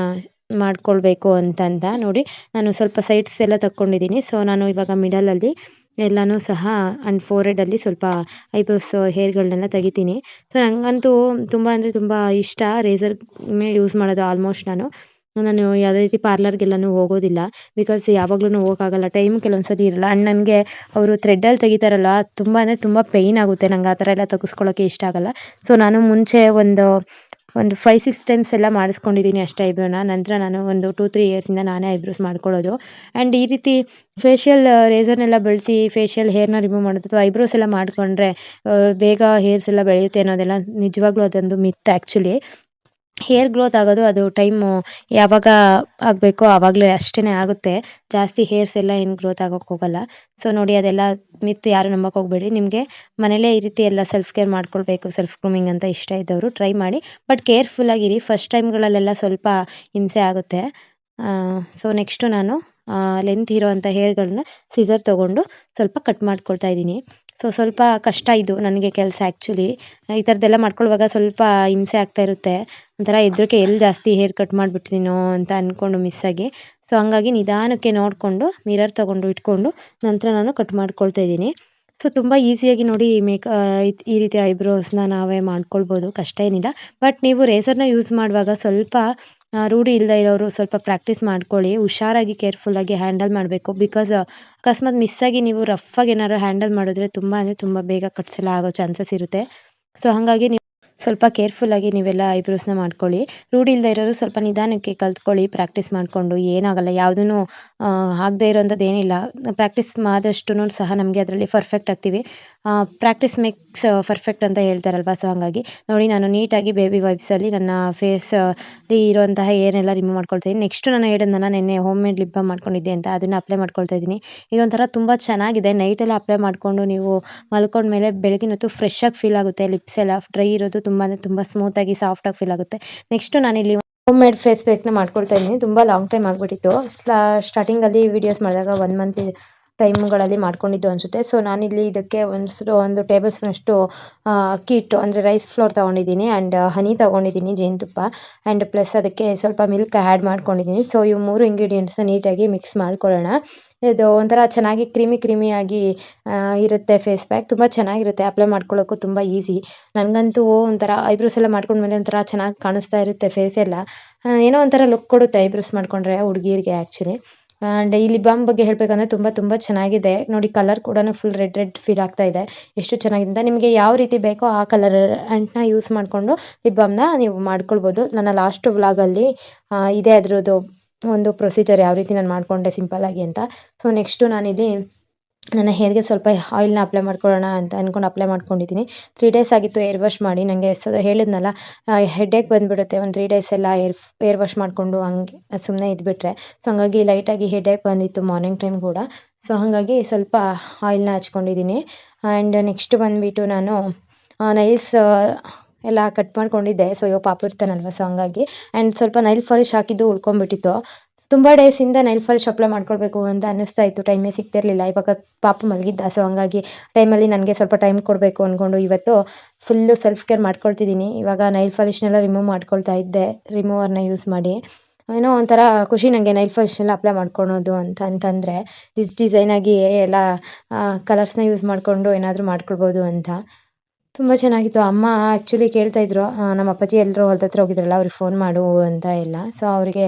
ಮಾಡ್ಕೊಳ್ಬೇಕು ಅಂತಂತ ನೋಡಿ, ನಾನು ಸ್ವಲ್ಪ ಸೈಡ್ಸ್ ಎಲ್ಲ ತಕ್ಕೊಂಡಿದ್ದೀನಿ. ಸೊ ನಾನು ಇವಾಗ ಮಿಡಲಲ್ಲಿ ಎಲ್ಲನೂ ಸಹ ಆ್ಯಂಡ್ ಫೋರೆಡಲ್ಲಿ ಸ್ವಲ್ಪ ಐಬ್ರೋಸ್ ಹೇರ್ಗಳನ್ನೆಲ್ಲ ತೆಗಿತೀನಿ. ಸೊ ನನಗಂತೂ ತುಂಬ ಅಂದರೆ ತುಂಬ ಇಷ್ಟ ರೇಸರ್ನೇ ಯೂಸ್ ಮಾಡೋದು ಆಲ್ಮೋಸ್ಟ್ ನಾನು. ನಾನು ಯಾವುದೇ ರೀತಿ ಪಾರ್ಲರ್ಗೆಲ್ಲನೂ ಹೋಗೋದಿಲ್ಲ. ಬಿಕಾಸ್ ಯಾವಾಗ್ಲೂ ಹೋಗೋಕ್ಕಾಗಲ್ಲ ಟೈಮ್ ಕೆಲವೊಂದು ಸತಿ ಇರಲ್ಲ. ಆ್ಯಂಡ್ ನನಗೆ ಅವರು ಥ್ರೆಡ್ಡಲ್ಲಿ ತೆಗಿತಾರಲ್ಲ, ತುಂಬ ಅಂದರೆ ತುಂಬ ಪೇಯ್ನ್ ಆಗುತ್ತೆ. ನಂಗೆ ಆ ಥರ ಎಲ್ಲ ತೆಗೆಸ್ಕೊಳ್ಳೋಕ್ಕೆ ಇಷ್ಟ ಆಗಲ್ಲ. ಸೊ ನಾನು ಮುಂಚೆ ಒಂದು ಒಂದು ಫೈವ್ ಸಿಕ್ಸ್ ಟೈಮ್ಸ್ ಎಲ್ಲ ಮಾಡಿಸ್ಕೊಂಡಿದ್ದೀನಿ ಅಷ್ಟೇ ಐಬ್ರೋನ ನಂತರ ನಾನು ಒಂದು ಟೂ ತ್ರೀ ಇಯರ್ಸಿಂದ ನಾನೇ ಐಬ್ರೋಸ್ ಮಾಡ್ಕೊಳ್ಳೋದು. ಆ್ಯಂಡ್ ಈ ರೀತಿ ಫೇಶಿಯಲ್ ರೇಸರ್ನೆಲ್ಲ ಬಳಸಿ ಫೇಶಿಯಲ್ ಹೇರ್ನ ರಿಮೂವ್ ಮಾಡೋದು ಅಥವಾ ಐಬ್ರೋಸ್ ಎಲ್ಲ ಮಾಡಿಕೊಂಡ್ರೆ ಬೇಗ ಹೇರ್ಸ್ ಎಲ್ಲ ಬೆಳೆಯುತ್ತೆ ಅನ್ನೋದೆಲ್ಲ ನಿಜವಾಗ್ಲೂ ಅದೊಂದು ಮಿತ್ ಆ್ಯಕ್ಚುಲಿ ಹೇರ್ ಗ್ರೋತ್ ಆಗೋದು ಅದು ಟೈಮು ಯಾವಾಗ ಆಗಬೇಕೋ ಆವಾಗಲೇ ಅಷ್ಟೇ ಆಗುತ್ತೆ. ಜಾಸ್ತಿ ಹೇರ್ಸ್ ಎಲ್ಲ ಏನು ಗ್ರೋತ್ ಆಗೋಕ್ಕೆ ಹೋಗಲ್ಲ. ಸೊ ನೋಡಿ ಅದೆಲ್ಲ ಮಿತ್ ಯಾರು ನಂಬಕ್ಕೆ ಹೋಗಬೇಡಿ. ನಿಮಗೆ ಮನೇಲೇ ಈ ರೀತಿ ಎಲ್ಲ ಸೆಲ್ಫ್ ಕೇರ್ ಮಾಡ್ಕೊಳ್ಬೇಕು ಸೆಲ್ಫ್ ಗ್ರೂಮಿಂಗ್ ಅಂತ ಇಷ್ಟ ಇದ್ದವರು ಟ್ರೈ ಮಾಡಿ. ಬಟ್ ಕೇರ್ಫುಲ್ಲಾಗಿರಿ ಫಸ್ಟ್ ಟೈಮ್ಗಳಲ್ಲೆಲ್ಲ ಸ್ವಲ್ಪ ಹಿಂಸೆ ಆಗುತ್ತೆ. ಸೊ ನೆಕ್ಸ್ಟು ನಾನು ಲೆಂತ್ ಇರೋವಂಥ ಹೇರ್ಗಳನ್ನ ಸಿಸರ್ ತೊಗೊಂಡು ಸ್ವಲ್ಪ ಕಟ್ ಮಾಡ್ಕೊಳ್ತಾ ಇದ್ದೀನಿ. ಸೊ ಸ್ವಲ್ಪ ಕಷ್ಟ ಇದು ನನಗೆ ಕೆಲಸ ಆ್ಯಕ್ಚುಲಿ ಈ ಥರದ್ದೆಲ್ಲ ಮಾಡ್ಕೊಳ್ಳುವಾಗ ಸ್ವಲ್ಪ ಹಿಂಸೆ ಆಗ್ತಾ ಇರುತ್ತೆ. ಒಂಥರ ಹೆದ್ರಿಕೆ ಎಲ್ಲಿ ಜಾಸ್ತಿ ಹೇರ್ ಕಟ್ ಮಾಡಿಬಿಡ್ತೀನೋ ಅಂತ ಅಂದ್ಕೊಂಡು ಮಿಸ್ಸಾಗಿ ಸೊ ಹಂಗಾಗಿ ನಿಧಾನಕ್ಕೆ ನೋಡಿಕೊಂಡು ಮಿರರ್ ತೊಗೊಂಡು ಇಟ್ಕೊಂಡು ನಂತರ ನಾನು ಕಟ್ ಮಾಡ್ಕೊಳ್ತಾ ಇದ್ದೀನಿ. ಸೊ ತುಂಬ ಈಸಿಯಾಗಿ ನೋಡಿ ಮೇಕ್ ಈ ರೀತಿ ಐಬ್ರೋಸ್ನ ನಾವೇ ಮಾಡ್ಕೊಳ್ಬೋದು. ಕಷ್ಟ ಏನಿಲ್ಲ. ಬಟ್ ನೀವು ರೇಸರ್ನ ಯೂಸ್ ಮಾಡುವಾಗ ಸ್ವಲ್ಪ ರೂಢಿ ಇಲ್ಲದೆ ಇರೋರು ಸ್ವಲ್ಪ ಪ್ರಾಕ್ಟೀಸ್ ಮಾಡ್ಕೊಳ್ಳಿ, ಹುಷಾರಾಗಿ ಕೇರ್ಫುಲ್ಲಾಗಿ ಹ್ಯಾಂಡಲ್ ಮಾಡಬೇಕು ಬಿಕಾಸ್ ಅಕಸ್ಮಾತ್ ಮಿಸ್ಸಾಗಿ ನೀವು ರಫಾಗಿ ಏನಾದ್ರು ಹ್ಯಾಂಡಲ್ ಮಾಡಿದ್ರೆ ತುಂಬ ಅಂದರೆ ತುಂಬ ಬೇಗ ಕಟ್ಸೆಲ್ಲ ಆಗೋ ಚಾನ್ಸಸ್ ಇರುತ್ತೆ. ಸೊ ಹಾಗಾಗಿ ನೀವು ಸ್ವಲ್ಪ ಕೇರ್ಫುಲ್ಲಾಗಿ ನೀವೆಲ್ಲ ಐಬ್ರೋಸ್ನ ಮಾಡ್ಕೊಳ್ಳಿ. ರೂಢಿ ಇಲ್ಲದೆ ಇರೋರು ಸ್ವಲ್ಪ ನಿಧಾನಕ್ಕೆ ಕಲ್ತ್ಕೊಳ್ಳಿ ಪ್ರಾಕ್ಟೀಸ್ ಮಾಡಿಕೊಂಡು, ಏನಾಗಲ್ಲ ಯಾವುದೂ ಆಗದೇ ಇರೋಂಥದ್ದು ಏನಿಲ್ಲ ಪ್ರಾಕ್ಟೀಸ್ ಆದಷ್ಟು ಸಹ ನಮಗೆ ಅದರಲ್ಲಿ ಪರ್ಫೆಕ್ಟ್ ಆಗ್ತೀವಿ. ಪ್ರಾಕ್ಟೀಸ್ ಮೇಕ್ಸ್ ಪರ್ಫೆಕ್ಟ್ ಅಂತ ಹೇಳ್ತಾರಲ್ವ? ಸೊ ಹಾಗಾಗಿ ನೋಡಿ, ನಾನು ನೀಟಾಗಿ ಬೇಬಿ ವೈಪ್ಸಲ್ಲಿ ನನ್ನ ಫೇಸ್ ಇರುವಂತಹ ಏನೆಲ್ಲ ರಿಮೂವ್ ಮಾಡ್ಕೊಳ್ತೀನಿ ನೆಕ್ಸ್ಟ್ ನಾನು ಹೇಳಿದ್ನಲ್ಲ ನೆನ್ನೆ ಹೋಮ್ ಮೇಡ್ ಲಿಪ್ ಬಾಮ್ ಮಾಡ್ಕೊಂಡಿದ್ದೆ ಅಂತ ಅದನ್ನು ಅಪ್ಲೈ ಮಾಡ್ಕೊಳ್ತಾ ಇದ್ದೀನಿ. ಇದೊಂಥರ ತುಂಬ ಚೆನ್ನಾಗಿದೆ. ನೈಟೆಲ್ಲ ಅಪ್ಲೈ ಮಾಡಿಕೊಂಡು ನೀವು ಮಲ್ಕೊಂಡ್ಮೇಲೆ ಬೆಳಗಿನ ಹೊತ್ತು ಫ್ರೆಶ್ ಆಗಿ ಫೀಲ್ ಆಗುತ್ತೆ. ಲಿಪ್ಸ್ ಎಲ್ಲ ಡ್ರೈ ಇರೋದು ತುಂಬಾ ತುಂಬ ಸ್ಮೂತಾಗಿ ಸಾಫ್ಟಾಗಿ ಫೀಲ್ ಆಗುತ್ತೆ. ನೆಕ್ಸ್ಟ್ ನಾನಿಲ್ಲಿ ಹೋಮ್ ಮೇಡ್ ಫೇಸ್ ಪ್ಯಾಕ್ನ ಮಾಡ್ಕೊಳ್ತಾ ಇದ್ದೀನಿ. ತುಂಬ ಲಾಂಗ್ ಟೈಮ್ ಆಗಿಬಿಟ್ಟಿತ್ತು. ಸ್ಟಾರ್ಟಿಂಗಲ್ಲಿ ವೀಡಿಯೋಸ್ ಮಾಡಿದಾಗ ಒನ್ ಮಂತ್ ಟೈಮ್ಗಳಲ್ಲಿ ಮಾಡ್ಕೊಂಡಿದ್ದು ಅನಿಸುತ್ತೆ. ಸೊ, ನಾನಿಲ್ಲಿ ಇದಕ್ಕೆ ಒಂದು ಒಂದು ಟೇಬಲ್ ಸ್ಪೂನಷ್ಟು ಅಕ್ಕಿ ಹಿಟ್ಟು ಅಂದರೆ ರೈಸ್ ಫ್ಲೋರ್ ತೊಗೊಂಡಿದ್ದೀನಿ ಆ್ಯಂಡ್ ಹನಿ ತೊಗೊಂಡಿದ್ದೀನಿ, ಜೇನುತುಪ್ಪ. ಆ್ಯಂಡ್ ಪ್ಲಸ್ ಅದಕ್ಕೆ ಸ್ವಲ್ಪ ಮಿಲ್ಕ್ ಆ್ಯಡ್ ಮಾಡ್ಕೊಂಡಿದ್ದೀನಿ. ಸೊ, ಇವು ಮೂರು ಇಂಗ್ರೀಡಿಯೆಂಟ್ಸ್ನ ನೀಟಾಗಿ ಮಿಕ್ಸ್ ಮಾಡ್ಕೊಳ್ಳೋಣ. ಇದು ಒಂಥರ ಚೆನ್ನಾಗಿ ಕ್ರೀಮಿ ಕ್ರೀಮಿಯಾಗಿ ಇರುತ್ತೆ ಫೇಸ್ ಪ್ಯಾಕ್. ತುಂಬ ಚೆನ್ನಾಗಿರುತ್ತೆ. ಅಪ್ಲೈ ಮಾಡ್ಕೊಳ್ಳೋಕ್ಕೂ ತುಂಬ ಈಸಿ. ನನಗಂತೂ ಒಂಥರ ಐಬ್ರೋಸ್ ಎಲ್ಲ ಮಾಡ್ಕೊಂಡ್ಮೇಲೆ ಒಂಥರ ಚೆನ್ನಾಗಿ ಕಾಣಿಸ್ತಾ ಇರುತ್ತೆ ಫೇಸ್ ಎಲ್ಲ ಏನೋ ಒಂಥರ ಲುಕ್ ಕೊಡುತ್ತೆ ಐಬ್ರೋಸ್ ಮಾಡ್ಕೊಂಡ್ರೆ ಹುಡುಗಿರಿಗೆ ಆ್ಯಕ್ಚುಲಿ ಲಿಪ್ ಬಾಮ್ ಬಗ್ಗೆ ಹೇಳಬೇಕಂದ್ರೆ ತುಂಬ ತುಂಬ ಚೆನ್ನಾಗಿದೆ. ನೋಡಿ ಕಲರ್ ಕೂಡ ಫುಲ್ ರೆಡ್ ರೆಡ್ ಫೀಲ್ ಆಗ್ತಾ ಇದೆ. ಎಷ್ಟು ಚೆನ್ನಾಗಿದೆ ನಿಮಗೆ ಯಾವ ರೀತಿ ಬೇಕೋ ಆ ಕಲರ್ ಆ್ಯಂಡ್ನ ಯೂಸ್ ಮಾಡಿಕೊಂಡು ಲಿಪ್ ಬಾಮ್ನ ನೀವು ಮಾಡ್ಕೊಳ್ಬೋದು. ನನ್ನ ಲಾಸ್ಟ್ ವ್ಲಾಗಲ್ಲಿ ಇದೆ ಅದರದ್ದು ಒಂದು ಪ್ರೊಸೀಜರ್ ಯಾವ ರೀತಿ ನಾನು ಮಾಡಿಕೊಂಡೆ ಸಿಂಪಲ್ಲಾಗಿ ಅಂತ. ಸೊ ನೆಕ್ಸ್ಟು ನಾನಿಲ್ಲಿ ನನ್ನ ಹೇರ್ಗೆ ಸ್ವಲ್ಪ ಆಯಿಲ್ನ ಅಪ್ಲೈ ಮಾಡ್ಕೊಳ್ಳೋಣ ಅಂತ ಅಂದ್ಕೊಂಡು ಅಪ್ಲೈ ಮಾಡ್ಕೊಂಡಿದ್ದೀನಿ. ತ್ರೀ ಡೇಸ್ ಆಗಿತ್ತು ಏರ್ ವಾಶ್ ಮಾಡಿ. ನನಗೆ ಸೊ ಹೇಳಿದ್ನಲ್ಲ ಹೆಡ್ಡೇಕ್ ಬಂದುಬಿಡುತ್ತೆ. ಒಂದು ತ್ರೀ ಡೇಸ್ ಎಲ್ಲ ಏರ್ ಏರ್ ವಾಶ್ ಮಾಡಿಕೊಂಡು ಹಂಗೆ ಸುಮ್ಮನೆ ಇದ್ಬಿಟ್ರೆ. ಸೊ ಹಂಗಾಗಿ ಲೈಟಾಗಿ ಹೆಡ್ಡೇಕ್ ಬಂದಿತ್ತು ಮಾರ್ನಿಂಗ್ ಟೈಮ್ ಕೂಡ. ಸೊ ಹಾಗಾಗಿ ಸ್ವಲ್ಪ ಆಯಿಲ್ನ ಹಚ್ಕೊಂಡಿದ್ದೀನಿ. ಆ್ಯಂಡ್ ನೆಕ್ಸ್ಟ್ ಬಂದುಬಿಟ್ಟು ನಾನು ನೈಲ್ಸ್ ಎಲ್ಲ ಕಟ್ ಮಾಡ್ಕೊಂಡಿದ್ದೆ. ಸೊ ಇವಾಗ ಪಾಪು ಇರ್ತಾನಲ್ವ. ಸೊ ಹಂಗಾಗಿ. ಆ್ಯಂಡ್ ಸ್ವಲ್ಪ ನೈಲ್ ಫಾಲಿಶ್ ಹಾಕಿದ್ದು ಉಳ್ಕೊಂಬಿಟ್ಟಿತ್ತು ತುಂಬ ಡೇಸಿಂದ ನೈಲ್ ಪಾಲಿಶ್ ಅಪ್ಲೈ ಮಾಡ್ಕೊಳ್ಬೇಕು ಅಂತ ಅನ್ನಿಸ್ತಾ ಇತ್ತು. ಟೈಮೇ ಸಿಗ್ತಿರಲಿಲ್ಲ. ಇವಾಗ ಪಾಪು ಮಲಗಿದ್ದ. ಸೊ ಹಂಗಾಗಿ ಟೈಮಲ್ಲಿ ನನಗೆ ಸ್ವಲ್ಪ ಟೈಮ್ ಕೊಡಬೇಕು ಅಂದ್ಕೊಂಡು ಇವತ್ತು ಫುಲ್ಲು ಸೆಲ್ಫ್ ಕೇರ್ ಮಾಡ್ಕೊಳ್ತಿದ್ದೀನಿ. ಇವಾಗ ನೈಲ್ ಫಾಲಿಶ್ನೆಲ್ಲ ರಿಮೂವ್ ಮಾಡ್ಕೊಳ್ತಾ ಇದ್ದೆ. ರಿಮೂವರ್ನ ಯೂಸ್ ಮಾಡಿ. ಏನೋ ಒಂಥರ ಖುಷಿ ನನಗೆ ನೈಲ್ ಫಾಲಿಶ್ನೆಲ್ಲ ಅಪ್ಲೈ ಮಾಡ್ಕೊಳೋದು ಅಂತ ಅಂತಂದರೆ ಡಿಸ್ ಡಿಸೈನಾಗಿ ಎಲ್ಲ ಕಲರ್ಸ್ನ ಯೂಸ್ ಮಾಡಿಕೊಂಡು ಏನಾದರೂ ಮಾಡ್ಕೊಳ್ಬೋದು ಅಂತ. ತುಂಬ ಚೆನ್ನಾಗಿತ್ತು. ಅಮ್ಮ ಆ್ಯಕ್ಚುಲಿ ಕೇಳ್ತಾಯಿದ್ರು ನಮ್ಮ ಅಪ್ಪಾಜಿ ಎಲ್ಲರೂ ಹೊಲ್ದ ಹತ್ರ ಹೋಗಿದ್ರಲ್ಲ, ಅವ್ರಿಗೆ ಫೋನ್ ಮಾಡು ಅಂತ ಎಲ್ಲ. ಸೊ ಅವರಿಗೆ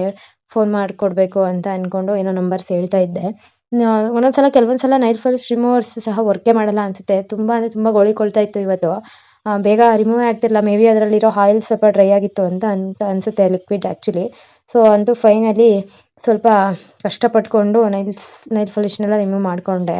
ಫೋನ್ ಮಾಡಿಕೊಡ್ಬೇಕು ಅಂತ ಅಂದ್ಕೊಂಡು ಏನೋ ನಂಬರ್ಸ್ ಹೇಳ್ತಾ ಇದ್ದೆ. ಒಂದೊಂದು ಸಲ ಸಲ ನೈಲ್ ಫಾಲ್ ರಿಮೂವರ್ಸ್ ಸಹ ವರ್ಕೇ ಮಾಡಲ್ಲ ಅನಿಸುತ್ತೆ. ತುಂಬ ಅಂದರೆ ತುಂಬ ಗೋಳಿಕೊಳ್ತಾ ಇತ್ತು ಇವತ್ತು. ಬೇಗ ರಿಮೂವ್ ಆಗ್ತಿರಲ್ಲ ಮೇ ಬಿ ಅದರಲ್ಲಿರೋ ಆಯಿಲ್ ಸ್ವಲ್ಪ ಡ್ರೈ ಆಗಿತ್ತು ಅಂತ ಅಂತ ಅನಿಸುತ್ತೆ ಲಿಕ್ವಿಡ್ ಆ್ಯಕ್ಚುಲಿ ಸೊ ಅಂತೂ ಫೈನಲಿ ಸ್ವಲ್ಪ ಕಷ್ಟಪಟ್ಕೊಂಡು ನೈಲ್ಸ್ ನೈಲ್ ಪಾಲಿಶ್ನೆಲ್ಲ ರಿಮೂವ್ ಮಾಡಿಕೊಂಡೆ.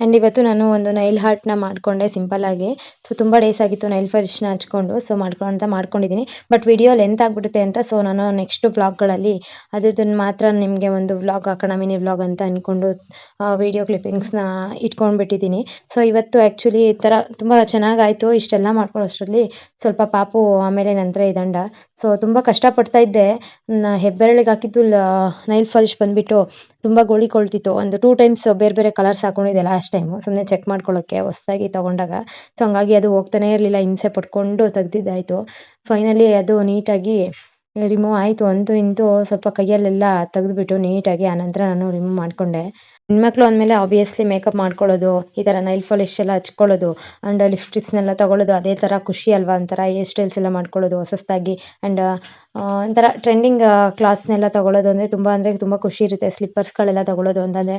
ಆ್ಯಂಡ್ ಇವತ್ತು ನಾನು ಒಂದು ನೈಲ್ ಹಾರ್ಟ್ನ ಮಾಡಿಕೊಂಡೆ ಆಗಿ. ಸೊ ತುಂಬ ಡೇಸ್ ಆಗಿತ್ತು ನೈಲ್ ಪಾಲಿಶ್ನ ಹಚ್ಕೊಂಡು ಸೊ ಮಾಡ್ಕೊಂಡು ಮಾಡ್ಕೊಂಡಿದ್ದೀನಿ ಬಟ್ ವಿಡಿಯೋ ಲೆಂತ್ ಆಗಿಬಿಡುತ್ತೆ ಅಂತ ಸೊ ನಾನು ನೆಕ್ಸ್ಟ್ ವ್ಲಾಗ್ಗಳಲ್ಲಿ ಅದನ್ನು ಮಾತ್ರ ನಿಮಗೆ ಒಂದು ವ್ಲಾಗ್ ಹಾಕೋಣ ಮಿನಿ ವ್ಲಾಗ್ ಅಂತ ಅಂದ್ಕೊಂಡು ವಿಡಿಯೋ ಕ್ಲಿಪ್ಪಿಂಗ್ಸ್ನ ಇಟ್ಕೊಂಡ್ಬಿಟ್ಟಿದ್ದೀನಿ ಸೊ ಇವತ್ತು ಆ್ಯಕ್ಚುಲಿ ಈ ಥರ ತುಂಬ ಚೆನ್ನಾಗಾಯಿತು ಇಷ್ಟೆಲ್ಲ ಮಾಡ್ಕೊಳ್ಳೋಷ್ಟರಲ್ಲಿ ಸ್ವಲ್ಪ ಪಾಪು ಆಮೇಲೆ ನಂತರ ಇದಂಡ ಸೊ ತುಂಬ ಕಷ್ಟಪಡ್ತಾ ಇದ್ದೆ. ಹೆಬ್ಬೆರಳಿಗೆ ಹಾಕಿದ್ದು ನೈಲ್ ಪಾಲಿಶ್ ಬಂದುಬಿಟ್ಟು. ತುಂಬ ಗೋಳಿಕೊಳ್ತಿತ್ತು. ಒಂದು ಟೂ ಟೈಮ್ಸ್ ಬೇರೆ ಬೇರೆ ಕಲರ್ಸ್ ಹಾಕೊಂಡಿದ್ದೆ ಲಾಸ್ಟ್ ಟೈಮು ಸುಮ್ಮನೆ ಚೆಕ್ ಮಾಡ್ಕೊಳ್ಳೋಕ್ಕೆ ಹೊಸ್ದಾಗಿ ತೊಗೊಂಡಾಗ. ಸೊ ಹಂಗಾಗಿ ಅದು ಹೋಗ್ತಾನೇ ಇರಲಿಲ್ಲ. ಹಿಂಸೆ ಪಟ್ಕೊಂಡು ತೆಗ್ದಿದ್ದಾಯಿತು. ಫೈನಲಿ ಅದು ನೀಟಾಗಿ ರಿಮೂವ್ ಆಯಿತು. ಅಂತೂ ಇಂತೂ ಸ್ವಲ್ಪ ಕೈಯಲ್ಲೆಲ್ಲ ತೆಗೆದುಬಿಟ್ಟು ನೀಟಾಗಿ ಆನಂತರ ನಾನು ರಿಮೂವ್ ಮಾಡಿಕೊಂಡೆ. ಹೆಣ್ಮಕ್ಳು ಅಂದಮೇಲೆ ಆಬ್ವಿಯಸ್ಲಿ ಮೇಕಪ್ ಮಾಡ್ಕೊಳ್ಳೋದು, ಈ ಥರ ನೈಲ್ ಪಾಲಿಶ್ ಎಲ್ಲ ಹಚ್ಕೊಳ್ಳೋದು ಆ್ಯಂಡ್ ಲಿಪ್ಸ್ಟಿಕ್ಸ್ನೆಲ್ಲ ತೊಗೊಳ್ಳೋದು, ಅದೇ ಥರ ಖುಷಿ ಅಲ್ವಾ? ಒಂಥರ ಹೇರ್ ಸ್ಟೈಲ್ಸ್ ಎಲ್ಲ ಮಾಡ್ಕೊಳ್ಳೋದು ಹೊಸದಾಗಿ ಆ್ಯಂಡ್ ಒಂಥರ ಟ್ರೆಂಡಿಂಗ್ ಕ್ಲಾತ್ಸ್ನೆಲ್ಲ ತೊಗೊಳೋದು ಅಂದರೆ ತುಂಬ ಅಂದರೆ ತುಂಬ ಖುಷಿ ಇರುತ್ತೆ ಸ್ಲಿಪ್ಪರ್ಸ್ಗಳೆಲ್ಲ ತೊಗೊಳೋದು ಅಂತಂದರೆ.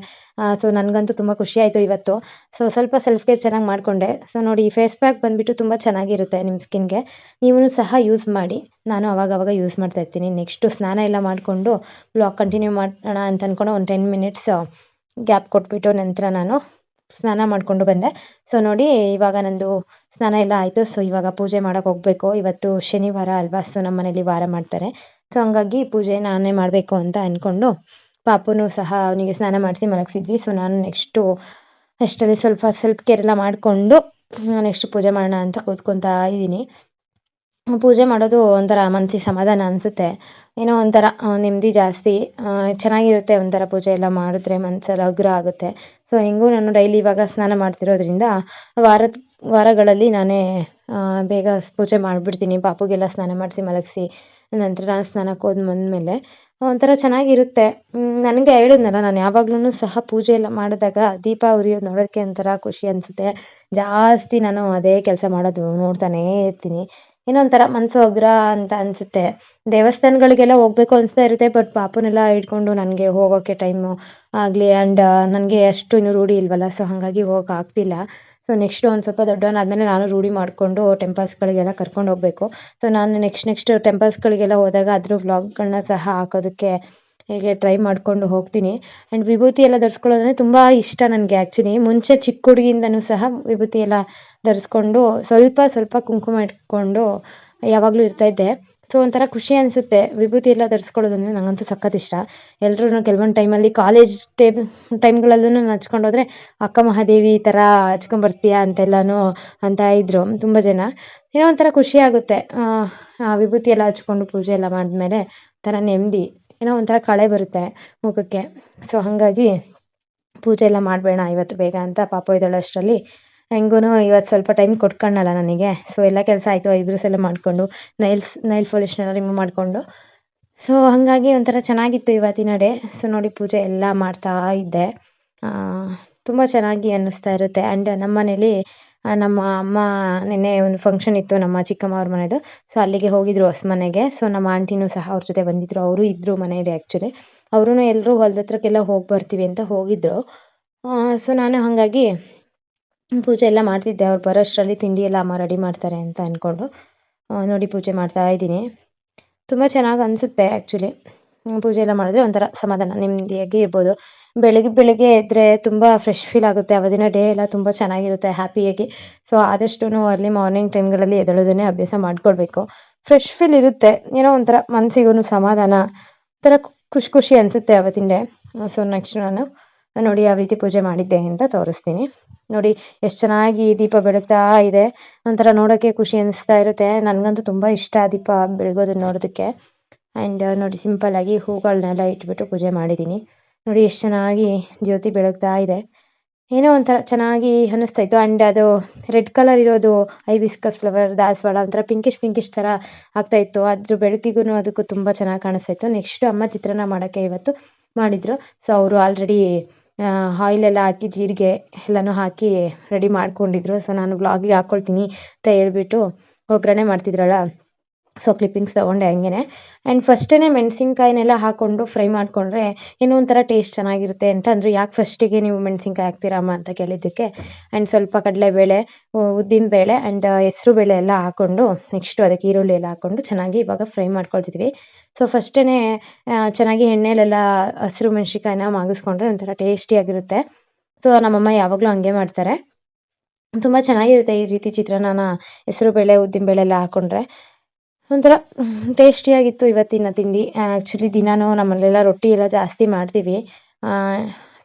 ಸೊ ನನಗಂತೂ ತುಂಬ ಖುಷಿ ಆಯಿತು ಇವತ್ತು. ಸೊ ಸ್ವಲ್ಪ ಸೆಲ್ಫ್ ಕೇರ್ ಚೆನ್ನಾಗಿ ಮಾಡಿಕೊಂಡೆ. ಸೊ ನೋಡಿ, ಈ ಫೇಸ್ ಪ್ಯಾಕ್ ಬಂದುಬಿಟ್ಟು ತುಂಬ ಚೆನ್ನಾಗಿರುತ್ತೆ ನಿಮ್ಮ ಸ್ಕಿನ್ಗೆ ನೀವು ಸಹ ಯೂಸ್ ಮಾಡಿ. ನಾನು ಅವಾಗವಾಗ ಯೂಸ್ ಮಾಡ್ತಾ ಇರ್ತೀನಿ. ನೆಕ್ಸ್ಟು ಸ್ನಾನ ಎಲ್ಲ ಮಾಡಿಕೊಂಡು ಬ್ಲಾಗ್ ಕಂಟಿನ್ಯೂ ಮಾಡೋಣ ಅಂತ ಅಂದ್ಕೊಂಡು ಒಂದು ಟೆನ್ ಮಿನಿಟ್ಸ್ ಗ್ಯಾಪ್ ಕೊಟ್ಬಿಟ್ಟು ನಂತರ ನಾನು ಸ್ನಾನ ಮಾಡಿಕೊಂಡು ಬಂದೆ. ಸೊ ನೋಡಿ ಇವಾಗ ನಂದು ಸ್ನಾನ ಎಲ್ಲ ಆಯಿತು. ಸೊ ಇವಾಗ ಪೂಜೆ ಮಾಡೋಕೆ ಹೋಗಬೇಕು. ಇವತ್ತು ಶನಿವಾರ ಅಲ್ವಾ? ಸೊ ನಮ್ಮ ಮನೇಲಿ ವಾರ ಮಾಡ್ತಾರೆ. ಸೊ ಹಂಗಾಗಿ ಪೂಜೆ ನಾನೇ ಮಾಡಬೇಕು ಅಂತ ಅಂದ್ಕೊಂಡು ಪಾಪುನೂ ಸಹ ಅವನಿಗೆ ಸ್ನಾನ ಮಾಡಿಸಿ ಮಲಗಿಸಿದ್ವಿ. ಸೊ ನಾನು ನೆಕ್ಸ್ಟು ಅಷ್ಟರಲ್ಲಿ ಸ್ವಲ್ಪ ಸ್ವಲ್ಪ ಕೇರೆಲ್ಲ ಮಾಡಿಕೊಂಡು ನೆಕ್ಸ್ಟ್ ಪೂಜೆ ಮಾಡೋಣ ಅಂತ ಕೂತ್ಕೊತಾ ಇದ್ದೀನಿ. ಪೂಜೆ ಮಾಡೋದು ಒಂಥರ ಮನಸ್ಸಿಗೆ ಸಮಾಧಾನ ಅನಿಸುತ್ತೆ. ಏನೋ ಒಂಥರ ನೆಮ್ಮದಿ ಜಾಸ್ತಿ ಚೆನ್ನಾಗಿರುತ್ತೆ ಒಂಥರ ಪೂಜೆ ಎಲ್ಲ ಮಾಡಿದ್ರೆ ಮನಸ್ಸೆಲ್ಲ ಹಗುರ ಆಗುತ್ತೆ. ಸೊ ಹೆಂಗೂ ನಾನು ಡೈಲಿ ಇವಾಗ ಸ್ನಾನ ಮಾಡ್ತಿರೋದ್ರಿಂದ ವಾರದ, ವಾರಗಳಲ್ಲಿ ನಾನೇ ಬೇಗ ಪೂಜೆ ಮಾಡಿಬಿಡ್ತೀನಿ. ಪಾಪುಗೆಲ್ಲ ಸ್ನಾನ ಮಾಡಿಸಿ ಮಲಗಿಸಿ, ನಂತರ ನಾನು ಸ್ನಾನಕ್ಕೆ ಹೋದ್ ಬಂದಮೇಲೆ ಒಂಥರ ಚೆನ್ನಾಗಿರುತ್ತೆ. ನನಗೆ ಹೇಳಿದ್ನಲ್ಲ, ನಾನು ಯಾವಾಗ್ಲೂ ಸಹ ಪೂಜೆ ಎಲ್ಲ ಮಾಡಿದಾಗ ದೀಪ ಉರಿಯೋದು ನೋಡೋಕ್ಕೆ ಒಂಥರ ಖುಷಿ ಅನಿಸುತ್ತೆ. ಜಾಸ್ತಿ ನಾನು ಅದೇ ಕೆಲಸ ಮಾಡೋದು ನೋಡ್ತಾನೇ ಇರ್ತೀನಿ. ಏನೋ ಒಂಥರ ಮನಸ್ಸು ಹಗುರ ಅಂತ ಅನಿಸುತ್ತೆ. ದೇವಸ್ಥಾನಗಳಿಗೆಲ್ಲ ಹೋಗ್ಬೇಕು ಅನಿಸ್ತಾ ಇರುತ್ತೆ ಬಟ್ ಪಾಪುನೆಲ್ಲ ಹಿಡ್ಕೊಂಡು ನನಗೆ ಹೋಗೋಕ್ಕೆ ಟೈಮು ಆಗಲಿ ಆ್ಯಂಡ್ ನನಗೆ ಅಷ್ಟು ಇನ್ನೂ ರೂಢಿ ಇಲ್ವಲ್ಲ ಸೊ ಹಾಗಾಗಿ ಹೋಗಕ್ಕೆ ಆಗ್ತಿಲ್ಲ. ಸೊ ನೆಕ್ಸ್ಟು ಒಂದು ಸ್ವಲ್ಪ ದೊಡ್ಡವನಾದಮೇಲೆ ನಾನು ರೂಢಿ ಮಾಡಿಕೊಂಡು ಟೆಂಪಲ್ಸ್ಗಳಿಗೆಲ್ಲ ಕರ್ಕೊಂಡು ಹೋಗಬೇಕು. ಸೊ ನಾನು ನೆಕ್ಸ್ಟ್ ನೆಕ್ಸ್ಟ್ ಟೆಂಪಲ್ಸ್ಗಳಿಗೆಲ್ಲ ಹೋದಾಗ ಅದ್ರ ವ್ಲಾಗ್ಗಳನ್ನ ಸಹ ಹಾಕೋದಕ್ಕೆ ಹೀಗೆ ಟ್ರೈ ಮಾಡಿಕೊಂಡು ಹೋಗ್ತೀನಿ. ಆ್ಯಂಡ್ ವಿಭೂತಿ ಎಲ್ಲ ಧರಿಸ್ಕೊಳ್ಳೋದಂದ್ರೆ ತುಂಬ ಇಷ್ಟ ನನಗೆ ಆ್ಯಕ್ಚುಲಿ ಮುಂಚೆ ಚಿಕ್ಕ ಹುಡುಗಿಯಿಂದನೂ ಸಹ ವಿಭೂತಿ ಎಲ್ಲ ಧರಿಸ್ಕೊಂಡು ಸ್ವಲ್ಪ ಸ್ವಲ್ಪ ಕುಂಕುಮ ಇಟ್ಕೊಂಡು ಯಾವಾಗಲೂ ಇರ್ತಾಯಿದ್ದೆ ಸೊ ಒಂಥರ ಖುಷಿ ಅನಿಸುತ್ತೆ. ವಿಭೂತಿ ಎಲ್ಲ ಧರಿಸ್ಕೊಳ್ಳೋದಂದ್ರೆ ನನಗಂತೂ ಸಖತ್ ಇಷ್ಟ. ಎಲ್ಲರೂ ಕೆಲವೊಂದು ಟೈಮಲ್ಲಿ ಕಾಲೇಜ್ ಟೈಮ್ ಟೈಮ್ಗಳಲ್ಲೂ ನಾನು ಹಚ್ಕೊಂಡು ಹೋದರೆ ಅಕ್ಕ ಮಹಾದೇವಿ ಈ ಥರ ಹಚ್ಕೊಂಬರ್ತೀಯಾ ಅಂತೆಲ್ಲನೂ ಅಂತ ಇದ್ದರು ತುಂಬ ಜನ. ಏನೋ ಒಂಥರ ಖುಷಿ ಆಗುತ್ತೆ. ವಿಭೂತಿ ಎಲ್ಲ ಹಚ್ಕೊಂಡು ಪೂಜೆ ಎಲ್ಲ ಮಾಡಿದ್ಮೇಲೆ ಒಂಥರ ನೆಮ್ಮದಿ. ಏನೋ ಒಂಥರ ಕಳೆ ಬರುತ್ತೆ ಮುಖಕ್ಕೆ. ಸೊ ಹಾಗಾಗಿ ಪೂಜೆ ಎಲ್ಲ ಮಾಡಬೇಡ ಇವತ್ತು ಬೇಗ ಅಂತ ಪಾಪ ಇದ್ದಾಳೆ ಅಷ್ಟರಲ್ಲಿ. ಹೆಂಗೂ ಇವತ್ತು ಸ್ವಲ್ಪ ಟೈಮ್ ಕೊಟ್ಕೊಂಡಲ್ಲ ನನಗೆ. ಸೊ ಎಲ್ಲ ಕೆಲಸ ಆಯಿತು ಐಬ್ರೋಸ್ ಎಲ್ಲ ಮಾಡಿಕೊಂಡು ನೈಲ್ಸ್ ನೈಲ್ ಪಾಲಿಶ್ನೆಲ್ಲ ರಿಮೂವ್ ಮಾಡಿಕೊಂಡು. ಸೊ ಹಾಗಾಗಿ ಒಂಥರ ಚೆನ್ನಾಗಿತ್ತು ಇವತ್ತಿನ ಡೇ ಸೊ ನೋಡಿ ಪೂಜೆ ಎಲ್ಲ ಮಾಡ್ತಾ ಇದ್ದೆ. ತುಂಬ ಚೆನ್ನಾಗಿ ಅನ್ನಿಸ್ತಾ ಇರುತ್ತೆ. ಆ್ಯಂಡ್ ನಮ್ಮ ಮನೇಲಿ ನಮ್ಮ ಅಮ್ಮ ನಿನ್ನೆ ಒಂದು ಫಂಕ್ಷನ್ ಇತ್ತು ನಮ್ಮ ಚಿಕ್ಕಮ್ಮ ಅವ್ರ ಮನೆಯದು ಸೊ ಅಲ್ಲಿಗೆ ಹೋಗಿದ್ರು ಹೊಸ ಮನೆಗೆ. ಸೊ ನಮ್ಮ ಆಂಟಿನೂ ಸಹ ಅವ್ರ ಜೊತೆ ಬಂದಿದ್ರು. ಅವರು ಇದ್ದರು ಮನೇಲಿ ಆ್ಯಕ್ಚುಲಿ ಅವರೂ ಎಲ್ಲರೂ ಹೊಲ್ದ ಹತ್ರಕ್ಕೆಲ್ಲ ಹೋಗಿ ಬರ್ತೀವಿ ಅಂತ ಹೋಗಿದ್ದರು ಸೊ ನಾನು ಹಾಗಾಗಿ ಪೂಜೆ ಎಲ್ಲ ಮಾಡ್ತಿದ್ದೆ. ಅವ್ರು ಬರೋಷ್ಟರಲ್ಲಿ ತಿಂಡಿ ಎಲ್ಲ ಅಮ್ಮ ರೆಡಿ ಮಾಡ್ತಾರೆ ಅಂತ ಅಂದ್ಕೊಂಡು ನೋಡಿ ಪೂಜೆ ಮಾಡ್ತಾ ಇದ್ದೀನಿ. ತುಂಬ ಚೆನ್ನಾಗಿ ಅನಿಸುತ್ತೆ ಆ್ಯಕ್ಚುಲಿ ಪೂಜೆ ಎಲ್ಲ ಮಾಡಿದ್ರೆ ಒಂಥರ ಸಮಾಧಾನ ನೆಮ್ಮದಿಯಾಗಿ ಇರ್ಬೋದು. ಬೆಳಗ್ಗೆ ಬೆಳಗ್ಗೆ ಎದ್ದರೆ ತುಂಬ ಫ್ರೆಶ್ ಫೀಲ್ ಆಗುತ್ತೆ. ಆವತ್ತಿನ ಡೇ ಎಲ್ಲ ತುಂಬ ಚೆನ್ನಾಗಿರುತ್ತೆ ಹ್ಯಾಪಿಯಾಗಿ ಸೊ ಆದಷ್ಟು ಅರ್ಲಿ ಮಾರ್ನಿಂಗ್ ಟೈಮ್ಗಳಲ್ಲಿ ಎದಳೋದನ್ನೇ ಅಭ್ಯಾಸ ಮಾಡ್ಕೊಳ್ಬೇಕು. ಫ್ರೆಶ್ ಫೀಲ್ ಇರುತ್ತೆ. ಏನೋ ಒಂಥರ ಮನಸ್ಸಿಗೂ ಸಮಾಧಾನ, ಒಂಥರ ಖುಷಿ ಖುಷಿ ಅನಿಸುತ್ತೆ ಅವತ್ತಿನ ಡೇ ಸೊ ನೆಕ್ಸ್ಟ್ ನಾನು ನೋಡಿ ಯಾವ ರೀತಿ ಪೂಜೆ ಮಾಡಿದ್ದೆ ಅಂತ ತೋರಿಸ್ತೀನಿ. ನೋಡಿ, ಎಷ್ಟು ಚೆನ್ನಾಗಿ ದೀಪ ಬೆಳಗ್ತಾ ಇದೆ. ಒಂಥರ ನೋಡೋಕ್ಕೆ ಖುಷಿ ಅನಿಸ್ತಾ ಇರುತ್ತೆ. ನನಗಂತೂ ತುಂಬ ಇಷ್ಟ ದೀಪ ಬೆಳಗೋದನ್ನ ನೋಡೋದಕ್ಕೆ. ಆ್ಯಂಡ್ ನೋಡಿ ಸಿಂಪಲ್ಲಾಗಿ ಹೂಗಳನ್ನೆಲ್ಲ ಇಟ್ಬಿಟ್ಟು ಪೂಜೆ ಮಾಡಿದ್ದೀನಿ ನೋಡಿ, ಎಷ್ಟು ಚೆನ್ನಾಗಿ ಜ್ಯೋತಿ ಬೆಳಗ್ತಾ ಇದೆ. ಏನೋ ಒಂಥರ ಚೆನ್ನಾಗಿ ಅನ್ನಿಸ್ತಾ ಇತ್ತು. ಆ್ಯಂಡ್ ಅದು ರೆಡ್ ಕಲರ್ ಇರೋದು ಐಬಿಸ್ಕಸ್ ಫ್ಲವರ್ ದಾಸವಾಳ ಒಂಥರ ಪಿಂಕಿಶ್ ಪಿಂಕಿಶ್ ಥರ ಆಗ್ತಾಯಿತ್ತು ಅದ್ರ ಬೆಳಕಿಗೂ ಅದಕ್ಕೂ ತುಂಬ ಚೆನ್ನಾಗಿ ಕಾಣಿಸ್ತಾಯಿತ್ತು ನೆಕ್ಸ್ಟ್ ಅಮ್ಮ ಚಿತ್ರಾನ್ನ ಮಾಡೋಕ್ಕೆ ಇವತ್ತು ಮಾಡಿದರು. ಸೊ ಅವರು ಆಲ್ರೆಡಿ ಆಯಿಲೆಲ್ಲ ಹಾಕಿ, ಜೀರಿಗೆ ಎಲ್ಲನೂ ಹಾಕಿ ರೆಡಿ ಮಾಡ್ಕೊಂಡಿದ್ರು. ಸೊ ನಾನು ಬ್ಲಾಗಿಗೆ ಹಾಕ್ಕೊಳ್ತೀನಿ ಅಂತ ಹೇಳ್ಬಿಟ್ಟು ಒಗ್ಗರಣೆ ಮಾಡ್ತಿದ್ರಲ್ಲ. ಸೊ ಕ್ಲಿಪ್ಪಿಂಗ್ಸ್ ತೊಗೊಂಡೆ ಹಂಗೇನೆ. ಆ್ಯಂಡ್ ಫಸ್ಟೇ ಮೆಣಸಿನ್ಕಾಯಿನೆಲ್ಲ ಹಾಕ್ಕೊಂಡು ಫ್ರೈ ಮಾಡಿಕೊಂಡ್ರೆ ಏನೋ ಒಂಥರ ಟೇಸ್ಟ್ ಚೆನ್ನಾಗಿರುತ್ತೆ ಅಂತ ಅಂದರು ಯಾಕೆ ಫಸ್ಟಿಗೆ ನೀವು ಮೆಣಸಿನ್ಕಾಯಿ ಹಾಕ್ತೀರಾ ಅಮ್ಮ ಅಂತ ಕೇಳಿದ್ದಕ್ಕೆ. ಆ್ಯಂಡ್ ಸ್ವಲ್ಪ ಕಡಲೆಬೇಳೆ ಉದ್ದಿನಬೇಳೆ ಆ್ಯಂಡ್ ಹೆಸ್ರು ಬೇಳೆ ಎಲ್ಲ ಹಾಕ್ಕೊಂಡು ನೆಕ್ಸ್ಟು ಅದಕ್ಕೆ ಈರುಳ್ಳಿ ಎಲ್ಲ ಹಾಕ್ಕೊಂಡು ಚೆನ್ನಾಗಿ ಇವಾಗ ಫ್ರೈ ಮಾಡ್ಕೊಳ್ತಿದ್ವಿ. ಸೊ ಫಸ್ಟೇ ಚೆನ್ನಾಗಿ ಎಣ್ಣೆಲೆಲ್ಲ ಹಸಿರು ಮೆಣಸಿನ್ಕಾಯಿನ ಮಾಗಿಸ್ಕೊಂಡ್ರೆ ಒಂಥರ ಟೇಸ್ಟಿಯಾಗಿರುತ್ತೆ ಸೊ ನಮ್ಮಮ್ಮ ಯಾವಾಗಲೂ ಹಂಗೆ ಮಾಡ್ತಾರೆ. ತುಂಬ ಚೆನ್ನಾಗಿರುತ್ತೆ ಈ ರೀತಿ ಚಿತ್ರಾನ್ನನ ಹೆಸರುಬೇಳೆ ಉದ್ದಿನಬೇಳೆ ಎಲ್ಲ ಹಾಕ್ಕೊಂಡ್ರೆ ಒಂಥರ ಟೇಸ್ಟಿಯಾಗಿತ್ತು ಇವತ್ತಿನ ತಿಂಡಿ. ಆ್ಯಕ್ಚುಲಿ ದಿನಾನೂ ನಮ್ಮಲ್ಲೆಲ್ಲ ರೊಟ್ಟಿ ಎಲ್ಲ ಜಾಸ್ತಿ ಮಾಡ್ತೀವಿ.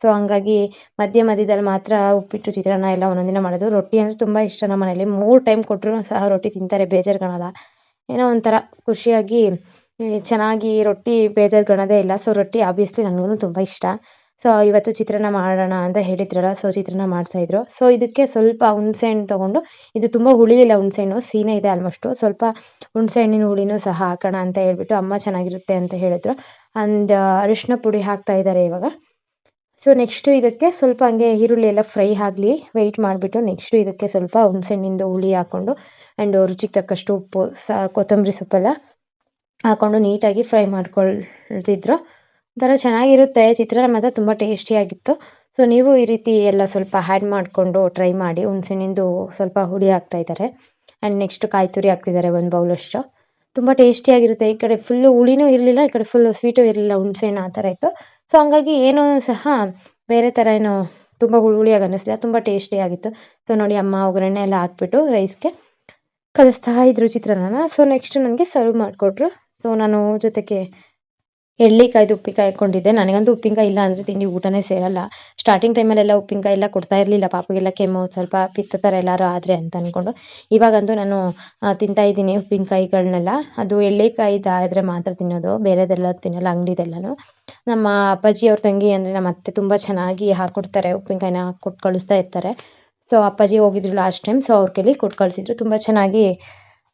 ಸೊ ಹಂಗಾಗಿ ಮಧ್ಯ ಮಧ್ಯದಲ್ಲಿ ಮಾತ್ರ ಉಪ್ಪಿಟ್ಟು, ಚಿತ್ರಾನ್ನ ಎಲ್ಲ ಒಂದೊಂದಿನ ದಿನ ಮಾಡೋದು. ರೊಟ್ಟಿ ಅಂದರೆ ತುಂಬ ಇಷ್ಟ ನಮ್ಮ ಮನೇಲಿ ಮೂರು ಟೈಮ್ ಕೊಟ್ಟರು ಸಹ ರೊಟ್ಟಿ ತಿಂತಾರೆ ಬೇಜಾರು ಕಾಣಲ್ಲ ಏನೋ ಒಂಥರ ಖುಷಿಯಾಗಿ ಚೆನ್ನಾಗಿ ರೊಟ್ಟಿ ಬೇಜಾರು ಕಾಣೋದೇ ಇಲ್ಲ. ಸೊ ರೊಟ್ಟಿ ಆಬ್ವಿಯಸ್ಲಿ ನನಗೂ ತುಂಬ ಇಷ್ಟ. ಸೊ ಇವತ್ತು ಚಿತ್ರಾನ್ನ ಮಾಡೋಣ ಅಂತ ಹೇಳಿದ್ರಲ್ಲ ಸೊ ಚಿತ್ರಾನ್ನ ಮಾಡ್ತಾಯಿದ್ರು ಸೊ ಇದಕ್ಕೆ ಸ್ವಲ್ಪ ಹುಣಸೆಹಣ್ಣು ತೊಗೊಂಡು, ಇದು ತುಂಬ ಹುಳಿ ಇಲ್ಲ ಹುಣಸೆಹಣ್ಣು, ಸೀನೇ ಇದೆ ಆಲ್ಮೋಸ್ಟು ಸ್ವಲ್ಪ ಹುಣಸೆಹಣ್ಣಿನ ಹುಳಿನೂ ಸಹ ಹಾಕೋಣ ಅಂತ ಹೇಳ್ಬಿಟ್ಟು ಅಮ್ಮ ಚೆನ್ನಾಗಿರುತ್ತೆ ಅಂತ ಹೇಳಿದ್ರು. ಆ್ಯಂಡ್ ಅರಿಶಿನ ಪುಡಿ ಹಾಕ್ತಾ ಇದ್ದಾರೆ ಇವಾಗ. ಸೊ ನೆಕ್ಸ್ಟು ಇದಕ್ಕೆ ಸ್ವಲ್ಪ ಹಂಗೆ ಈರುಳ್ಳಿ ಎಲ್ಲ ಫ್ರೈ ಆಗಲಿ ವೆಯ್ಟ್ ಮಾಡಿಬಿಟ್ಟು ನೆಕ್ಸ್ಟು ಇದಕ್ಕೆ ಸ್ವಲ್ಪ ಹುಣಸೆಹಣ್ಣಿಂದು ಹುಳಿ ಹಾಕ್ಕೊಂಡು ಆ್ಯಂಡ್ ರುಚಿಗೆ ತಕ್ಕಷ್ಟು ಉಪ್ಪು, ಸ, ಕೊತ್ತಂಬರಿ ಸೊಪ್ಪೆಲ್ಲ ಹಾಕ್ಕೊಂಡು ನೀಟಾಗಿ ಫ್ರೈ ಮಾಡ್ಕೊಳ್ತಿದ್ರು. ಒಂಥರ ಚೆನ್ನಾಗಿರುತ್ತೆ. ಚಿತ್ರಾನ್ನ ಮಾತ್ರ ತುಂಬ ಟೇಸ್ಟಿಯಾಗಿತ್ತು ಸೊ ನೀವು ಈ ರೀತಿ ಎಲ್ಲ ಸ್ವಲ್ಪ ಹ್ಯಾಡ್ ಮಾಡಿಕೊಂಡು ಟ್ರೈ ಮಾಡಿ ಹುಣ್ಸೆಹಣ್ಣಿಂದು ಸ್ವಲ್ಪ ಹುಳಿ ಹಾಕ್ತಾ ಇದ್ದಾರೆ. ಆ್ಯಂಡ್ ನೆಕ್ಸ್ಟ್ ಕಾಯಿ ತುರಿ ಹಾಕ್ತಿದ್ದಾರೆ ಒಂದು ಬೌಲಷ್ಟು ತುಂಬ ಟೇಸ್ಟಿಯಾಗಿರುತ್ತೆ ಈ ಕಡೆ ಫುಲ್ಲು ಹುಳಿನೂ ಇರಲಿಲ್ಲ, ಈ ಕಡೆ ಫುಲ್ಲು ಸ್ವೀಟು ಇರಲಿಲ್ಲ ಹುಣ್ಸೆಹಣ್ಣು ಆ ಥರ ಇತ್ತು. ಸೊ ಹಂಗಾಗಿ ಏನೂ ಸಹ ಬೇರೆ ಥರ ಏನು ತುಂಬ ಹುಳಿ ಹುಳಿಯಾಗಿ ಅನ್ನಿಸ್ಲಿಲ್ಲ. ತುಂಬ ಟೇಸ್ಟಿಯಾಗಿತ್ತು ಸೊ ನೋಡಿ ಅಮ್ಮ ಒಗ್ಗರಣೆ ಎಲ್ಲ ಹಾಕ್ಬಿಟ್ಟು ರೈಸ್ಗೆ ಕಲಿಸ್ತಾ ಇದ್ರು ಚಿತ್ರಾನ್ನನ. ಸೊ ನೆಕ್ಸ್ಟ್ ನನಗೆ ಸರ್ವ್ ಮಾಡಿಕೊಟ್ರು. ಸೊ ನಾನು ಜೊತೆಗೆ ಎಳ್ಳಿಕಾಯ್ದು ಉಪ್ಪಿನಕಾಯಿ ಹಾಕೊಂಡಿದ್ದೆ. ನನಗಂತೂ ಉಪ್ಪಿನಕಾಯಿ ಇಲ್ಲ ಅಂದರೆ ತಿಂಡಿ ಊಟನೇ ಸೇರಲ್ಲ. ಸ್ಟಾರ್ಟಿಂಗ್ ಟೈಮಲ್ಲೆಲ್ಲ ಉಪ್ಪಿನಕಾಯಿ ಎಲ್ಲ ಕೊಡ್ತಾ ಇರಲಿಲ್ಲ. ಪಾಪಗೆಲ್ಲ ಕೆಮ್ಮು, ಸ್ವಲ್ಪ ಪಿತ್ತ ಥರ ಎಲ್ಲಾರು ಆದರೆ ಅಂತ ಅಂದ್ಕೊಂಡು ಇವಾಗಂತೂ ನಾನು ತಿಂತಾ ಇದ್ದೀನಿ ಉಪ್ಪಿನಕಾಯಿಗಳನ್ನೆಲ್ಲ ಅದು ಎಳ್ಳಿಕಾಯ್ದು ಆದರೆ ಮಾತ್ರ ತಿನ್ನೋದು. ಬೇರೆದೆಲ್ಲ ತಿನ್ನಲ್ಲ, ಅಂಗಡಿದೆಲ್ಲನೂ. ನಮ್ಮ ಅಪ್ಪಾಜಿ ಅವ್ರ ತಂಗಿ ಅಂದರೆ ನಮ್ಮ ಅತ್ತೆ ತುಂಬ ಚೆನ್ನಾಗಿ ಹಾಕ್ಕೊಡ್ತಾರೆ ಉಪ್ಪಿನಕಾಯಿನ ಕೊಟ್ಟು ಕಳಿಸ್ತಾ ಇರ್ತಾರೆ. ಸೊ ಅಪ್ಪಾಜಿ ಹೋಗಿದ್ರು ಲಾಸ್ಟ್ ಟೈಮ್ ಸೊ ಅವ್ರ ಕೈಲಿ ಕೊಟ್ಟು ಕಳಿಸಿದ್ರು. ತುಂಬ ಚೆನ್ನಾಗಿ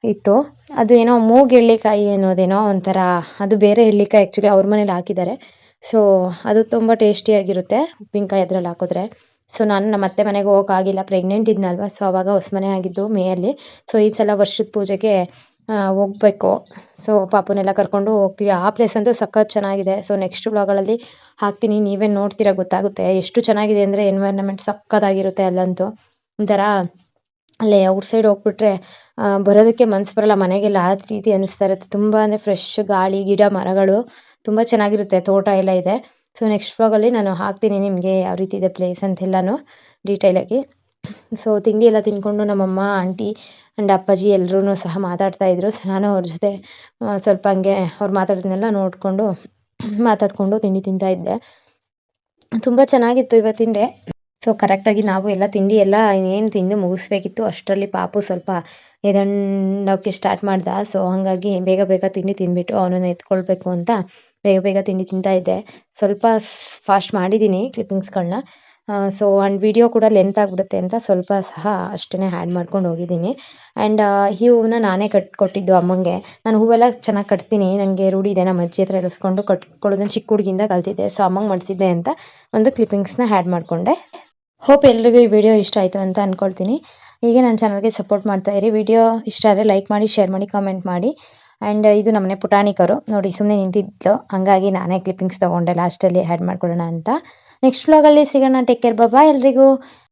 ಇತ್ತು. ಅದು ಏನೋ ಮೂಗ್ ಎಳ್ಳಿಕಾಯಿ ಅನ್ನೋದೇನೋ ಒಂಥರ, ಅದು ಬೇರೆ ಎಳ್ಳಿಕಾಯಿ ಆ್ಯಕ್ಚುಲಿ ಅವ್ರ ಮನೇಲಿ ಹಾಕಿದ್ದಾರೆ. ಸೊ ಅದು ತುಂಬ ಟೇಸ್ಟಿಯಾಗಿರುತ್ತೆ ಉಪ್ಪಿನಕಾಯಿ ಅದ್ರಲ್ಲಿ ಹಾಕಿದ್ರೆ. ಸೊ ನಾನು ನಮ್ಮ ಅತ್ತೆ ಮನೆಗೆ ಹೋಗೋಕ್ಕಾಗಿಲ್ಲ ಪ್ರೆಗ್ನೆಂಟ್ ಇದ್ನಲ್ವ ಸೊ ಅವಾಗ ಹೊಸ್ಮನೆ ಆಗಿದ್ದು ಮೇಯಲ್ಲಿ ಸೊ ಈ ಸಲ ವರ್ಷದ ಪೂಜೆಗೆ ಹೋಗಬೇಕು. ಸೊ ಪಾಪುನೆಲ್ಲ ಕರ್ಕೊಂಡು ಹೋಗ್ತೀವಿ. ಆ ಪ್ಲೇಸ್ ಅಂತೂ ಸಖತ್ ಚೆನ್ನಾಗಿದೆ. ಸೊ ನೆಕ್ಸ್ಟ್ ಬ್ಲಾಗಳಲ್ಲಿ ಹಾಕ್ತೀನಿ. ನೀವೇ ನೋಡ್ತೀರಾ ಗೊತ್ತಾಗುತ್ತೆ. ಎಷ್ಟು ಚೆನ್ನಾಗಿದೆ ಅಂದರೆ ಎನ್ವೈರ್ನಮೆಂಟ್ ಸಕ್ಕತ್ತಾಗಿರುತ್ತೆ ಅಲ್ಲಂತೂ. ಒಂಥರ ಅಲ್ಲೇ ಔಟ್ ಸೈಡ್ ಹೋಗ್ಬಿಟ್ರೆ ಬರೋದಕ್ಕೆ ಮನ್ಸು ಬರಲ್ಲ, ಮನೆಗೆಲ್ಲ ಆ ರೀತಿ ಅನ್ನಿಸ್ತಾ ಇರುತ್ತೆ. ತುಂಬ ಫ್ರೆಶ್ ಗಾಳಿ, ಗಿಡ, ಮರಗಳು ತುಂಬ ಚೆನ್ನಾಗಿರುತ್ತೆ, ತೋಟ ಎಲ್ಲ ಇದೆ. ಸೊ ನೆಕ್ಸ್ಟ್ ವ್ಲಾಗಲ್ಲಿ ನಾನು ಹಾಕ್ತೀನಿ ನಿಮಗೆ ಯಾವ ರೀತಿ ಇದೆ ಪ್ಲೇಸ್ ಅಂತೆಲ್ಲನೂ ಡೀಟೇಲಾಗಿ ಸೊ ತಿಂಡಿ ಎಲ್ಲ ತಿನ್ಕೊಂಡು ನಮ್ಮಮ್ಮ ಆಂಟಿ ಆ್ಯಂಡ್ ಅಪ್ಪಾಜಿ ಎಲ್ಲರೂ ಸಹ ಮಾತಾಡ್ತಾ ಇದ್ರು. ಸೊ ನಾನು ಅವ್ರ ಜೊತೆ ಸ್ವಲ್ಪ ಹಂಗೆ ಅವ್ರು ಮಾತಾಡೋದನ್ನೆಲ್ಲ ನೋಡಿಕೊಂಡು ಮಾತಾಡಿಕೊಂಡು ತಿಂಡಿ ತಿಂತಾ ಇದ್ದೆ. ತುಂಬ ಚೆನ್ನಾಗಿತ್ತು ಇವತ್ತಿನ ಡೇ ಸೊ ಕರೆಕ್ಟಾಗಿ ನಾವು ಎಲ್ಲ ತಿಂಡಿ ಎಲ್ಲ ಏನು ತಿಂದು ಮುಗಿಸ್ಬೇಕಿತ್ತು. ಅಷ್ಟರಲ್ಲಿ ಪಾಪು ಸ್ವಲ್ಪ ಎದಣ್ಣೋಕ್ಕೆ ಸ್ಟಾರ್ಟ್ ಮಾಡ್ದ. ಸೊ ಹಾಗಾಗಿ ಬೇಗ ಬೇಗ ತಿಂಡಿ ತಿಂದ್ಬಿಟ್ಟು ಅವನನ್ನು ಎತ್ಕೊಳ್ಬೇಕು ಅಂತ ಬೇಗ ಬೇಗ ತಿಂಡಿ ತಿಂತಾ ಇದ್ದೆ. ಸ್ವಲ್ಪ ಫಾಸ್ಟ್ ಮಾಡಿದ್ದೀನಿ ಕ್ಲಿಪ್ಪಿಂಗ್ಸ್ಗಳನ್ನ ಸೊ ಆ್ಯಂಡ್ ವಿಡಿಯೋ ಕೂಡ ಲೆಂತ್ ಆಗಿಬಿಡುತ್ತೆ ಅಂತ ಸ್ವಲ್ಪ ಸಹ ಅಷ್ಟೇ ಆ್ಯಡ್ ಮಾಡ್ಕೊಂಡು ಹೋಗಿದ್ದೀನಿ ಆ್ಯಂಡ್ ಈ ಹೂವನ್ನ ನಾನೇ ಕಟ್ಕೊಟ್ಟಿದ್ದು ಅಮ್ಮಂಗೆ. ನಾನು ಹೂವೆಲ್ಲ ಚೆನ್ನಾಗಿ ಕಟ್ತೀನಿ. ನನಗೆ ರೂಢಿ ಇದೆ. ನಮ್ಮ ಅಜ್ಜಿ ಹತ್ರ ಇಳಿಸ್ಕೊಂಡು ಕಟ್ಕೊಳ್ಳೋದನ್ನು ಚಿಕ್ಕ ಹುಡುಗಿಯಿಂದ ಕಲ್ತಿದ್ದೆ. ಸೊ ಅಮ್ಮಂಗೆ ಮಾಡಿಸಿದ್ದೆ ಅಂತ ಒಂದು ಕ್ಲಿಪ್ಪಿಂಗ್ಸ್ನ ಆ್ಯಡ್ ಮಾಡಿಕೊಂಡೆ. ಹೋಪ್ ಎಲ್ರಿಗೂ ಈ ವಿಡಿಯೋ ಇಷ್ಟ ಆಯಿತು ಅಂತ ಅಂದ್ಕೊಳ್ತೀನಿ ಹೀಗೆ ನನ್ನ ಚಾನಲ್ಗೆ ಸಪೋರ್ಟ್ ಮಾಡ್ತಾ ಇರಿ. ವಿಡಿಯೋ ಇಷ್ಟ ಆದರೆ ಲೈಕ್ ಮಾಡಿ ಶೇರ್ ಮಾಡಿ ಕಾಮೆಂಟ್ ಮಾಡಿ. ಆ್ಯಂಡ್ ಇದು ನಮ್ಮನೆ ಪುಟಾಣಿಕರು. ನೋಡಿ ಸುಮ್ಮನೆ ನಿಂತಿದ್ಲು. ಹಾಗಾಗಿ ನಾನೇ ಕ್ಲಿಪ್ಪಿಂಗ್ಸ್ ತೊಗೊಂಡೆ. ಲಾಸ್ಟಲ್ಲಿ ಆ್ಯಡ್ ಮಾಡ್ಕೊಳ್ಳೋಣ ಅಂತ. ನೆಕ್ಸ್ಟ್ ವ್ಲಾಗಲ್ಲಿ ಸಿಗೋಣ. ಟೇಕ್ ಕೇರ್ ಬಾಯ್ ಎಲ್ರಿಗೂ.